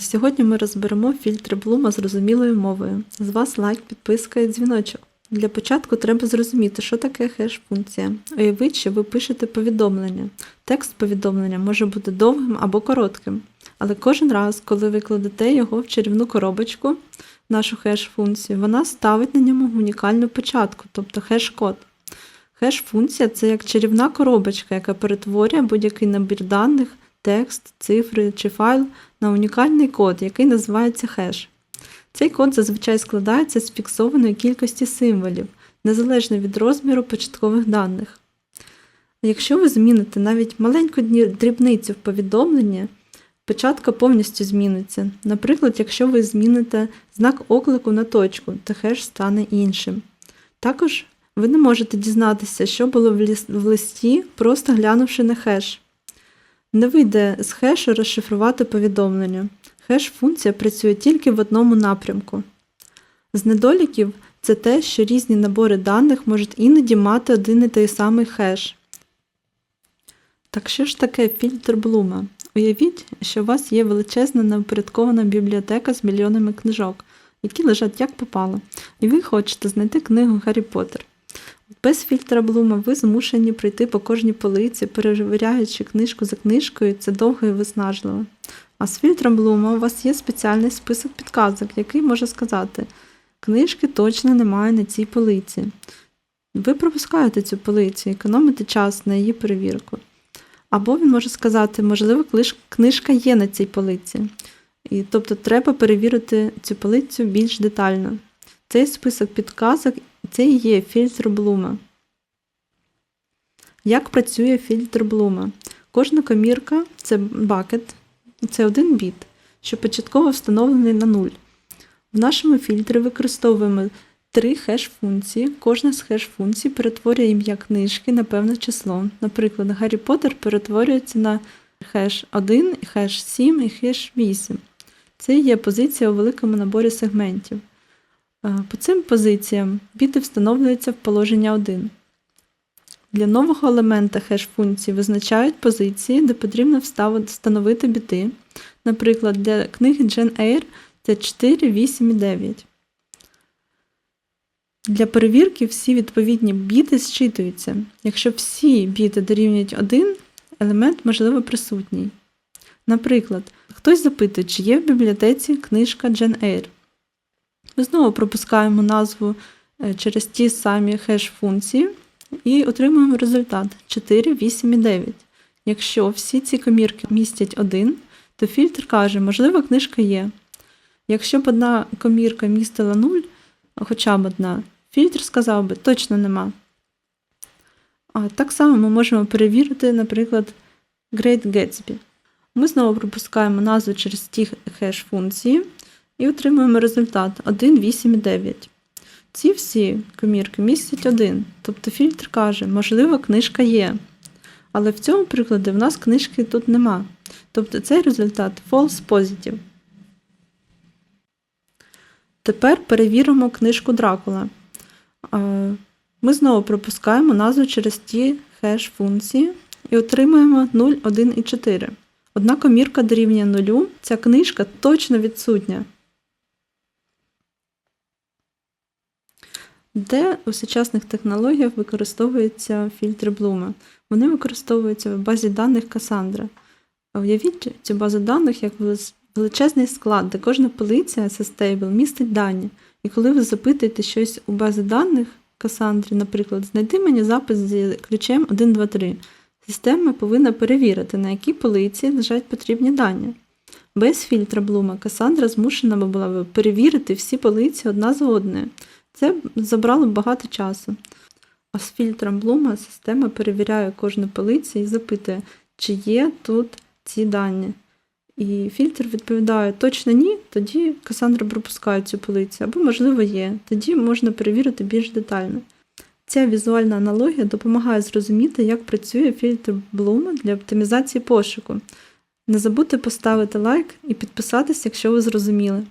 Сьогодні ми розберемо фільтри Блума зрозумілою мовою. З вас лайк, підписка і дзвіночок. Для початку треба зрозуміти, що таке хеш-функція. Уявіть, що ви пишете повідомлення. Текст повідомлення може бути довгим або коротким. Але кожен раз, коли ви кладете його в чарівну коробочку, нашу хеш-функцію, вона ставить на ньому унікальну початку, тобто хеш-код. Хеш-функція це як чарівна коробочка, яка перетворює будь-який набір даних, текст, цифри чи файл на унікальний код, який називається хеш. Цей код зазвичай складається з фіксованої кількості символів, незалежно від розміру початкових даних. Якщо ви зміните навіть маленьку дрібницю в повідомленні, початка повністю зміниться. Наприклад, якщо ви зміните знак оклику на точку, то хеш стане іншим. Також ви не можете дізнатися, що було в листі, просто глянувши на хеш. Не вийде з хешу розшифрувати повідомлення. Хеш-функція працює тільки в одному напрямку. З недоліків це те, що різні набори даних можуть іноді мати один і той самий хеш. Так що ж таке фільтр Блума? Уявіть, що у вас є величезна неупорядкована бібліотека з мільйонами книжок, які лежать як попало, і ви хочете знайти книгу Гаррі Поттер. Без фільтра Блума ви змушені пройти по кожній полиці, перевіряючи книжку за книжкою, це довго і виснажливо. А з фільтром Блума у вас є спеціальний список підказок, який може сказати, книжки точно немає на цій полиці. Ви пропускаєте цю полицю, економите час на її перевірку. Або він може сказати, можливо, книжка є на цій полиці. І, тобто треба перевірити цю полицю більш детально. Цей список підказок це і є фільтр Блума. Як працює фільтр Блума? Кожна комірка це бакет, це один біт, що початково встановлений на 0. В нашому фільтрі використовуємо три хеш-функції. Кожна з хеш-функцій перетворює ім'я книжки на певне число. Наприклад, Гаррі Поттер перетворюється на хеш 1, хеш 7 і хеш 8. Це є позиція у великому наборі сегментів. Е, По цим позиціям біти встановлюються в положення 1. Для нового елемента хеш-функції визначають позиції, де потрібно встановити біти. Наприклад, для книги Jane Eyre це 4, 8 і 9. Для перевірки всі відповідні біти зчитуються. Якщо всі біти дорівнюють 1, елемент можливо присутній. Наприклад, хтось запитує, чи є в бібліотеці книжка Jane Eyre. Ми знову пропускаємо назву е, через ті самі хеш-функції і отримуємо результат 4, 8 і 9. Якщо всі ці комірки містять 1, то фільтр каже, можливо, книжка є. Якщо б одна комірка містила 0, хоча б одна, фільтр сказав би, точно нема. А так само ми можемо перевірити, наприклад, Great Gatsby. Ми знову пропускаємо назву через ті хеш-функції і отримуємо результат 1, 8 і 9. Ці всі комірки містять 1, тобто фільтр каже, можливо, книжка є. Але в цьому прикладі в нас книжки тут нема. Тобто цей результат false positive. Тепер перевіримо книжку Дракула. Ми знову пропускаємо назву через ті хеш-функції і отримуємо 0, 1 і 4. Одна комірка дорівнює 0, ця книжка точно відсутня. Де у сучасних технологіях використовуються фільтри Блума? Вони використовуються в базі даних Cassandra. Уявіть цю базу даних як величезний склад, де кожна полиця це стейбл містить дані. І коли ви запитуєте щось у базі даних Cassandra, наприклад, знайди мені запис з ключем 123, система повинна перевірити, на якій полиці лежать потрібні дані. Без фільтра Блума Cassandra змушена була б перевірити всі полиці одна за одною. Це забрало багато часу. А з фільтром Блума система перевіряє кожну полицю і запитує, чи є тут ці дані. І фільтр відповідає точно ні, тоді Касандра пропускає цю полицю, або, можливо, є, тоді можна перевірити більш детально. Ця візуальна аналогія допомагає зрозуміти, як працює фільтр Блума для оптимізації пошуку. Не забудьте поставити лайк і підписатись, якщо ви зрозуміли.